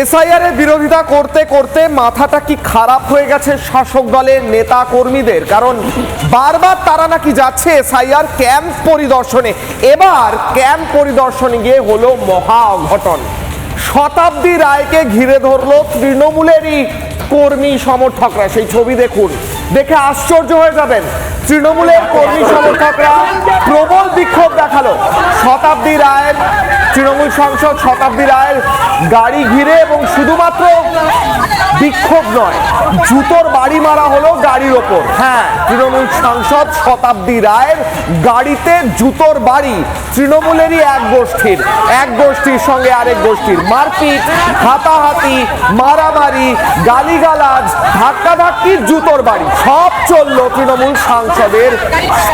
SIR এর বিরোধিতা করতে করতে মাথাটা কি খারাপ হয়ে গেছে শাসক দলের নেতা কর্মীদের কারণ বারবার তারা নাকি যাচ্ছে এসআইআর ক্যাম্প পরিদর্শনে। এবার ক্যাম্প পরিদর্শনে গিয়ে হলো মহা অঘটন। শতাব্দী রায়কে ঘিরে ধরলো তৃণমূলেরই কর্মী সমর্থকরা। সেই ছবি দেখুন। দেখে আশ্চর্য হয়ে যাবেন। তৃণমূলের কর্মী সমর্থকরা প্রবল বিক্ষোভ দেখাল। শতাব্দী রায়ের তৃণমূল সাংসদ শতাব্দী রায়ের গাড়ি ঘিরে এবং শুধুমাত্র বিক্ষোভ নয়, জুতোর বাড়ি মারা হলো গাড়ির ওপর। হ্যাঁ তৃণমূল সাংসদ শতাব্দী রায়ের গাড়িতে জুতোর বাড়ি, তৃণমূলেরই এক গোষ্ঠীর এক গোষ্ঠীর সঙ্গে আরেক গোষ্ঠীর। মারপিট, হাতাহাতি, মারামারি, গালিগালাজ ধাক্কাধাক্কি জুতোর বাড়ি, সব চলল তৃণমূল সাংসদের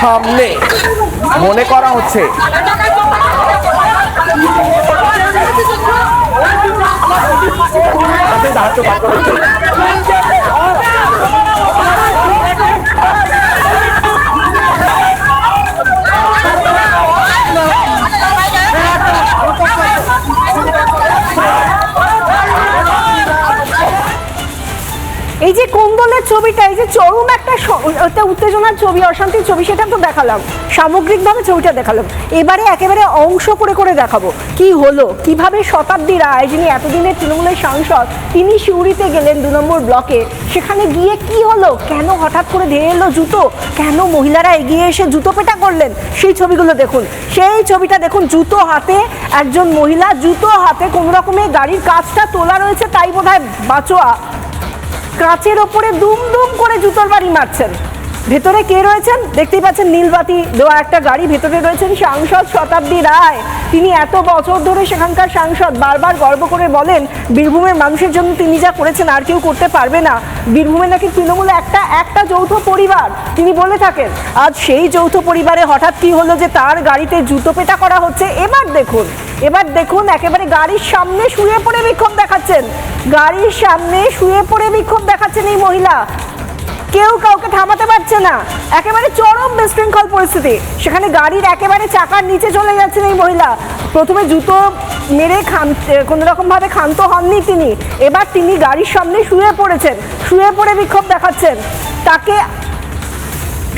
সামনে। মনে করা হচ্ছে 나한테 나한테 나한테 এই যে কোন্দলের ছবিটা, এই যে চরম একটা উত্তেজনার ছবি, অশান্তির ছবি, সেটা তো দেখালাম। সামগ্রিকভাবে ছবিটা দেখালাম। এবারে একেবারে অংশ করে করে দেখাবো। কি হলো? কীভাবে শতাব্দী রায়, যিনি এতদিনের তৃণমূলের সাংসদ, তিনি সিউড়িতে গেলেন দু নম্বর ব্লকে। সেখানে গিয়ে কি হলো? কেন হঠাৎ করে ধেয়ে এলো জুতো? কেন মহিলারা এগিয়ে এসে জুতো পেটা করলেন? সেই ছবিগুলো দেখুন। সেই ছবিটা দেখুন, জুতো হাতে, একজন মহিলা জুতো হাতে কোনো রকমের গাড়ির কাজটা তোলা রয়েছে, তাই বোধ হয় বাঁচোয়া। কাঁচের ওপরে দুম দুম করে জুতোর বাড়ি মারছেন। ভেতরে কে রয়েছেন? দেখতেই পাচ্ছেন নীলবাতি দেওয়া একটা গাড়ি, ভেতরে রয়েছেন সাংসদ শতাব্দী রায়। তিনি এত বছর ধরে সেখানকার সাংসদ, বারবার গর্ব করে বলেন, বীরভূমের মানুষের জন্য তিনি যা করেছেন আর কেউ করতে পারবে না। বীরভূমে নাকি তৃণমূলে একটা একটা যৌথ পরিবার। তিনি বলে থাকেন, আজ সেই যৌথ পরিবারে হঠাৎ কি হলো যে তার গাড়িতে জুতো পেটা করা হচ্ছে? এবার দেখুন এবার দেখুন, একেবারে গাড়ির সামনে শুয়ে পড়ে বিক্ষোভ দেখাচ্ছেন। গাড়ির সামনে শুয়ে পড়ে বিক্ষোভ দেখাচ্ছেন এই মহিলা। কেউ কাউকে থামাতে পারছে না। একেবারে চরম বিশৃঙ্খল পরিস্থিতি। সেখানে গাড়ির একেবারে চাকার নিচে চলে যাচ্ছেন এই মহিলা। প্রথমে জুতো মেরে খান কোনো রকম ভাবে ক্ষান্ত হননি তিনি। এবার তিনি গাড়ির সামনে শুয়ে পড়েছেন। শুয়ে পড়ে বিক্ষোভ দেখাচ্ছেন। তাকে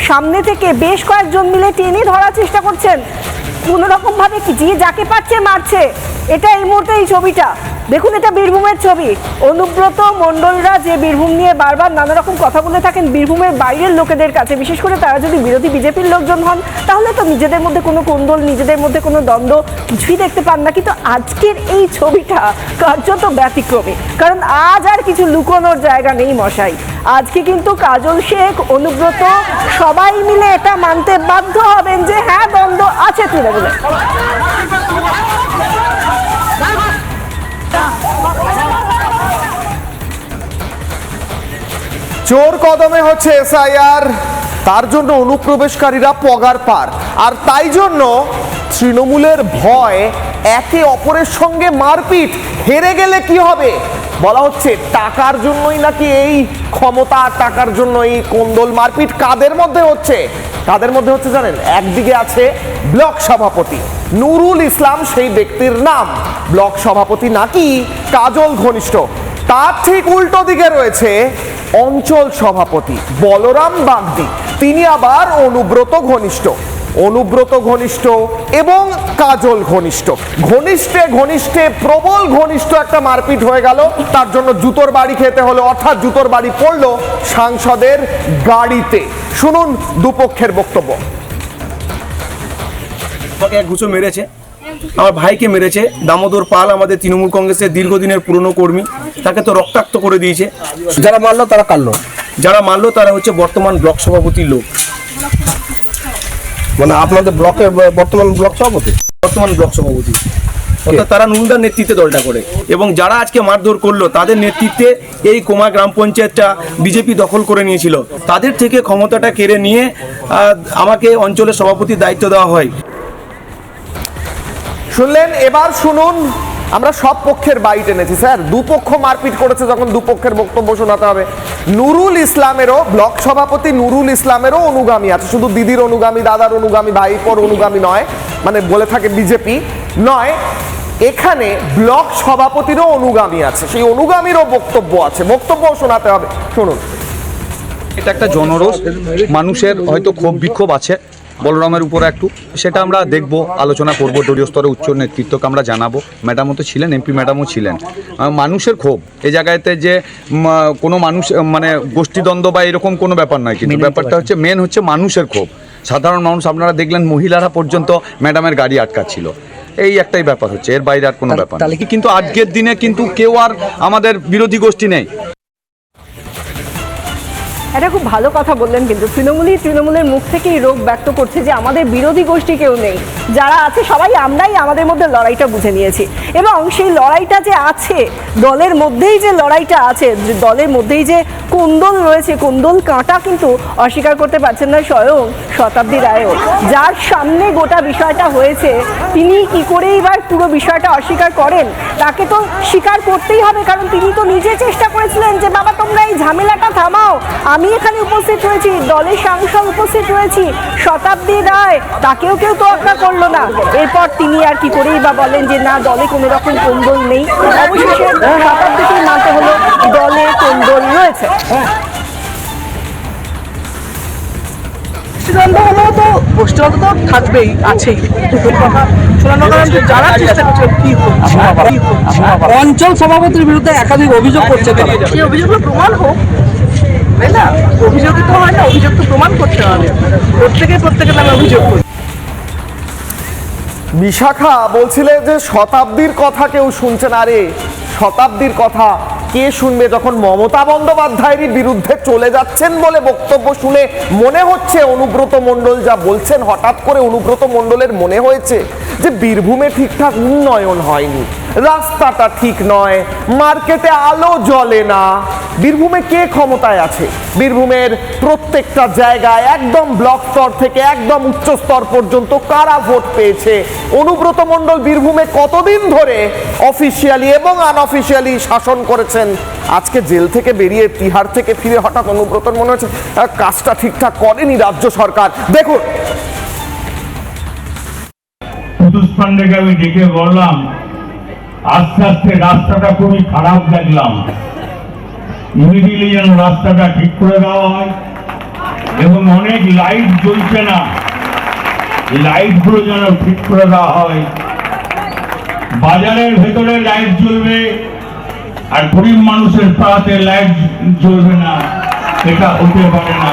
সামনে থেকে বেশ কয়েকজন মিলে টেনে ধরার চেষ্টা করছেন। কোনো রকম ভাবে কি যে যাকে পাচ্ছে মারছে। এটা এই মুহূর্তে এই ছবিটা। দেখুন এটা বীরভূমের ছবি। অনুব্রত মণ্ডলরা যে বীরভূম নিয়ে বারবার নানা রকম কথা বলে থাকেন, বীরভূমের বাইরের লোকেদের কাছে, বিশেষ করে তারা যদি বিরোধী বিজেপির লোকজন হন, তাহলে তো নিজেদের মধ্যে কোনো কোন্দল, নিজেদের মধ্যে কোনো দ্বন্দ্ব কিছুই দেখতে পান না। কিন্তু আজকের এই ছবিটা কার্যত ব্যতিক্রমী। কারণ আজ আর কিছু লুকোনোর জায়গা নেই মশাই। আজকে কিন্তু কাজল শেখ, অনুব্রত সবাই মিলে এটা মানতে বাধ্য হবেন যে হ্যাঁ দ্বন্দ্ব আছে তৃণমূলে। চোর কদমে হচ্ছে এসআইআর। তার জন্য অনুপ্রবেশকারীরা পগার পার। আর তাই জন্য তৃণমূলের ভয়, একে অপরের সঙ্গে মারপিট, হেরে গেলে কি হবে? বলা হচ্ছে টাকার জন্যই নাকি এই ক্ষমতা, টাকার জন্য এই কোন্দল মারপিট? কাদের মধ্যে হচ্ছে? কাদের মধ্যে হচ্ছে জানেন? একদিকে আছে ব্লক সভাপতি। নুরুল ইসলাম, সেই ব্যক্তির নাম। ব্লক সভাপতি নাকি? কাজল ঘনিষ্ঠ। তার ঠিক উল্টো দিকে রয়েছে অঞ্চল সভাপতি বলরাম বাগদি। তিনি আবার অনুব্রত ঘনিষ্ঠ। অনুব্রত ঘনিষ্ঠ এবং কাজল ঘনিষ্ঠ। ঘনিষ্ঠে ঘনিষ্ঠে প্রবল ঘনিষ্ঠ একটা মারপিট হয়ে গেল। তার জন্য জুতোর বাড়ি খেতে হলো। অর্থাৎ জুতোর বাড়ি পড়ল সাংসদের গাড়িতে। শুনুন দুপক্ষের বক্তব্য। এক ঘুষো মেরেছে। আমার ভাইকে মেরেছে। দামোদর পাল আমাদের তৃণমূল কংগ্রেসের দীর্ঘদিনের পুরনো কর্মী। তাকে তো রক্তাক্ত করে দিয়েছে। যারা মারলো তারা কাটলো যারা মারলো তারা হচ্ছে বর্তমান ব্লক সভাপতির লোক। মানে আপনাদের ব্লকের ব- বর্তমান ব্লক সভাপতি? বর্তমান ব্লক সভাপতি। অর্থাৎ তারা নুনদার নেতৃত্বে দলটা করে। এবং যারা আজকে মারধর করল তাদের নেতৃত্বে এই কোমা গ্রাম পঞ্চায়েতটা বিজেপি দখল করে নিয়েছিল। তাদের থেকে ক্ষমতাটা কেড়ে নিয়ে আমাকে অঞ্চলের সভাপতির দায়িত্ব দেওয়া হয়। শুনলেন, এবার শুনুন, আমরা সব পক্ষের বাইট এনেছি, স্যার। দুপক্ষ মারপিট করেছে যখন দুপক্ষের বক্তব্য শোনাতে হবে। নুরুল ইসলামেরও ব্লক সভাপতি নুরুল ইসলামেরও অনুগামী আছে, শুধু দিদির অনুগামী, দাদার অনুগামী ভাই ভাইপোর অনুগামী নয় মানে বলে থাকে বিজেপি নয়, এখানে ব্লক সভাপতিরও অনুগামী আছে, সেই অনুগামীরও বক্তব্য আছে। বক্তব্য শোনাতে হবে, শুনুন। এটা একটা জনরোষ, মানুষের হয়তো ক্ষোভ বিক্ষোভ আছে। বলরামের উপর একটু। সেটা আমরা দেখব আলোচনা করব দলীয় স্তরে উচ্চ নেতৃত্বকে আমরা জানাব। ম্যাডামও তো ছিলেন এমপি ম্যাডামও ছিলেন। মানুষের ক্ষোভ এই জায়গাতে যে কোনো মানুষ মানে গোষ্ঠীদ্বন্দ্ব বা এরকম কোনো ব্যাপার নয় কিন্তু। ব্যাপারটা হচ্ছে মেন হচ্ছে মানুষের ক্ষোভ। সাধারণ মানুষ আপনারা দেখলেন মহিলারা পর্যন্ত ম্যাডামের গাড়ি আটকাচ্ছিল। এই একটাই ব্যাপার হচ্ছে এর বাইরে আর কোনো ব্যাপার কিন্তু আজকের দিনে কিন্তু কেউ আর আমাদের বিরোধী গোষ্ঠী নেই? এটা খুব ভালো কথা বললেন কিন্তু তৃণমূলই তৃণমূলের মুখ থেকেই রোগ ব্যক্ত করছে যে আমাদের বিরোধী গোষ্ঠী কেউ নেই। যারা আছে সবাই আমরাই আমাদের মধ্যে লড়াইটা বুঝে নিয়েছি। এবং সেই লড়াইটা যে আছে, দলের মধ্যেই যে লড়াইটা আছে দলের মধ্যেই যে কোন্দল রয়েছে, কোন্দল কাঁটা কিন্তু অস্বীকার করতে পারছেন না স্বয়ং শতাব্দী রায়ও। যার সামনে গোটা বিষয়টা হয়েছে, তিনি কি করে এবার পুরো বিষয়টা অস্বীকার করেন, তাকে তো স্বীকার করতেই হবে, কারণ তিনি তো নিজে চেষ্টা করেছিলেন যে, বাবা, তোমরা এই ঝামেলাটা থামাও আমি এখানে উপস্থিত হয়েছি দলের সাংসদ উপস্থিত রয়েছি শতাব্দী রায় তাকেও কেউ তো তোয়াক্কা করল না। এরপর তিনি আর কি করেই বা বলেন যে না দলে কোনো রকম কন্দল নেই। অবশেষে শতাব্দীকেই মানতে হলো দলে কন্দল রয়েছে। তো তো থাকবেই আছেই। কথা শোনানো কারণ যারা চেষ্টা করছে কি হচ্ছে কি হচ্ছে অঞ্চল সভাপতির বিরুদ্ধে একাধিক অভিযোগ করছে তারা। সেই অভিযোগগুলো প্রমাণ হোক তাই না? অভিযোগই তো হয় না, অভিযোগ তো প্রমাণ করতে হবে। প্রত্যেকে অভিযোগ করছে। বিশাখা বলছিলে যে শতাব্দীর কথা কেউ শুনছে না রে। শতাব্দীর কথা কে শুনবে যখন মমতা বন্দ্যোপাধ্যায়েরই বিরুদ্ধে চলে যাচ্ছেন বলে বক্তব্য শুনে মনে হচ্ছে অনুব্রত মণ্ডল যা বলছেন, হঠাৎ করে অনুব্রত মণ্ডলের মনে হয়েছে। যে বীরভূমে ঠিকঠাক উন্নয়ন হয়নি। রাস্তাটা ঠিক নয়, মার্কেটে আলো জ্বলে না। বীরভূমে কে ক্ষমতায় আছে? বীরভূমের প্রত্যেকটা জায়গায় একদম ব্লক স্তর থেকে একদম উচ্চ স্তর পর্যন্ত কারা ভোট পেয়েছে? অনুব্রত মণ্ডল বীরভূমে কতদিন ধরে অফিসিয়ালি এবং আনঅফিসিয়ালি শাসন করেছেন? আজকে জেল থেকে বেরিয়ে তিহার থেকে ফিরে হঠাৎ অনুব্রতর মনে হচ্ছে কাজটা ঠিকঠাক করেনি রাজ্য সরকার। দেখুন পান্ডেকে আমি ডেকে বললাম, আস্তে আস্তে রাস্তাটা খুবই খারাপ দেখলাম। ইমিডিয়েটলি যেন রাস্তাটা ঠিক করে দেওয়া হয় এবং অনেক লাইট জ্বলছে না। লাইটগুলো যেন ঠিক করে দেওয়া হয়। বাজারের ভেতরে লাইট জ্বলবে আর গরিব মানুষের পাড়াতে লাইট জ্বলবে না। এটা হতে পারে না।